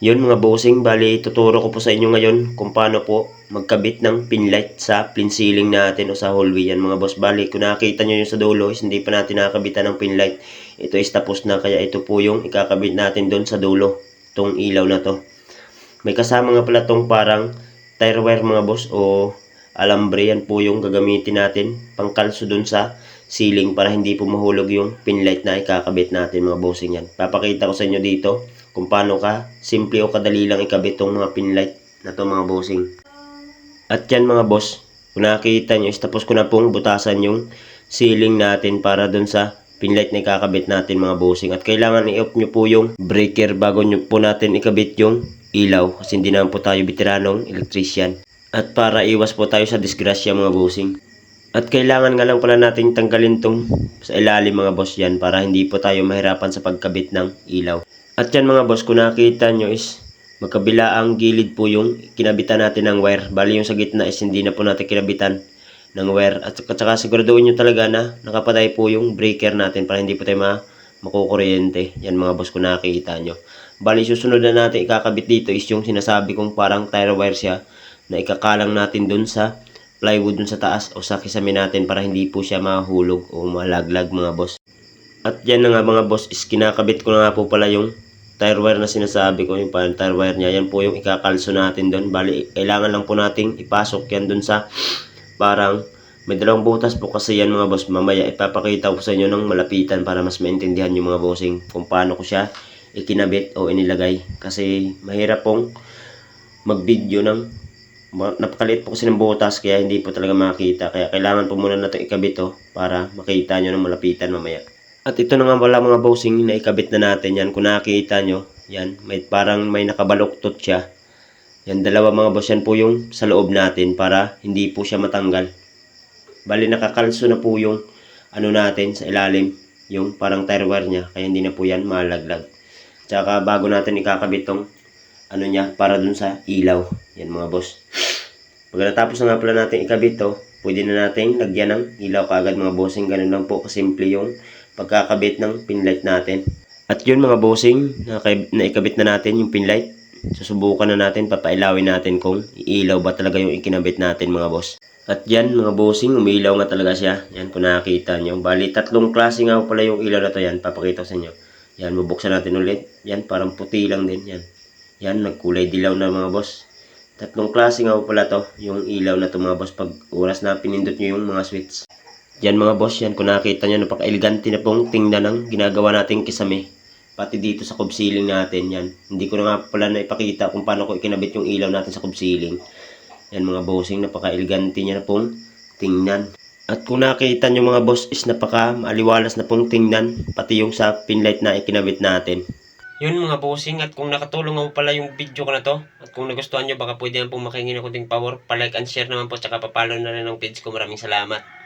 Yun mga bossing, bali tuturo ko po sa inyo ngayon kung paano po magkabit ng pinlight sa pin ceiling natin o sa hallway yan mga boss. Bali kung nakita nyo yung sa dulo is hindi pa natin nakabitan ng pinlight. Ito is tapos na kaya ito po yung ikakabit natin doon sa dulo. Itong ilaw na to. May kasama nga pala tong parang tire wire mga boss o alambre yan po yung gagamitin natin pangkalso dun sa ceiling para hindi po mahulog yung pinlight na ikakabit natin mga bossing yan. Papakita ko sa inyo dito kung paano ka simple o kadali lang ikabit tong mga pinlight na to mga bossing. At yan mga boss, kung nakikita nyo is tapos ko na pong butasan yung ceiling natin para dun sa pinlight na ikakabit natin mga bossing. At kailangan i-off nyo po yung breaker bago nyo po natin ikabit yung ilaw kasi hindi naman po tayo veteranong electrician. At para iwas po tayo sa disgrasya mga bossing. At kailangan nga lang pala natin tanggalin tong sa ilalim mga boss yan para hindi po tayo mahirapan sa pagkabit ng ilaw. At yan mga boss, kung nakita nyo is magkabila ang gilid po yung kinabitan natin ng wire. Bali yung sa gitna is hindi na po natin kinabitan ng wire. At saka- siguraduhin nyo talaga na nakapatay po yung breaker natin para hindi po tayo ma makukuryente. Yan mga boss kung nakikita nyo. Bali susunod na natin ikakabit dito is yung sinasabi kong parang tire wire siya na ikakalang natin dun sa plywood dun sa taas o sa kisame natin para hindi po siya mahulog o malaglag mga boss. At yan na nga mga boss is kinakabit ko na nga po pala yung tire wire na sinasabi ko yung parang tire wire niya. Yan po yung ikakalso natin doon. Bali, kailangan lang po nating ipasok yan doon sa parang may dalawang butas po kasi yan mga boss. Mamaya ipapakita ko sa inyo ng malapitan para mas maintindihan yung mga bossing kung paano ko siya ikinabit o inilagay. Kasi mahirap pong mag-video ng napakaliit po kasi ng butas kaya hindi po talaga makita. Kaya kailangan po muna natin ikabit to para makita nyo ng malapitan mamaya. At ito na nga wala mga bossing na ikabit na natin yan. Kung nakikita nyo, yan, may parang may nakabaluktot siya. Yan, dalawa mga boss, yan po yung sa loob natin para hindi po siya matanggal. Bali, nakakalso na po yung ano natin sa ilalim, yung parang tire wire niya. Kaya hindi na po yan malaglag. Tsaka bago natin ikakabit tong ano niya para dun sa ilaw. Yan mga boss. Pag natapos na nga pala natin ikabit to, pwede na natin lagyan ng ilaw kagad mga bossing. Ganun lang po kasimple yung pagkakabit ng pinlight natin. At yun mga bossing, naikabit na natin yung pinlight. Susubukan na natin, papailawin natin kung iilaw ba talaga yung ikinabit natin mga boss. At yan mga bossing, umiilaw nga talaga siya. Yan kung nakakita nyo. Bali, tatlong klase nga pala yung ilaw na to yan. Papakita ko sa inyo. Yan, bubuksan natin ulit. Yan, parang puti lang din. Yan. Yan, nagkulay dilaw na mga boss. Tatlong klase nga pala to, yung ilaw na to mga boss. Pag oras na pinindot nyo yung mga switch. Yan mga boss, yan kung nakita nyo, napaka-elegante na pong tingnan ng ginagawa nating kisame. Pati dito sa cob ceiling natin, yan. Hindi ko na nga pala na ipakita kung paano ko ikinabit yung ilaw natin sa cob ceiling. Yan mga bossing, napaka-elegante niya na pong tingnan. At kung nakita nyo mga boss is napaka maliwalas na pong tingnan, pati yung sa pinlight na ikinabit natin. Yun mga bossing, at kung nakatulong mo pala yung video ko na to, at kung nagustuhan nyo, baka pwede yan pong makingi ng kunting power, palike and share naman po, tsaka papalo na rin ang page ko. Maraming salamat.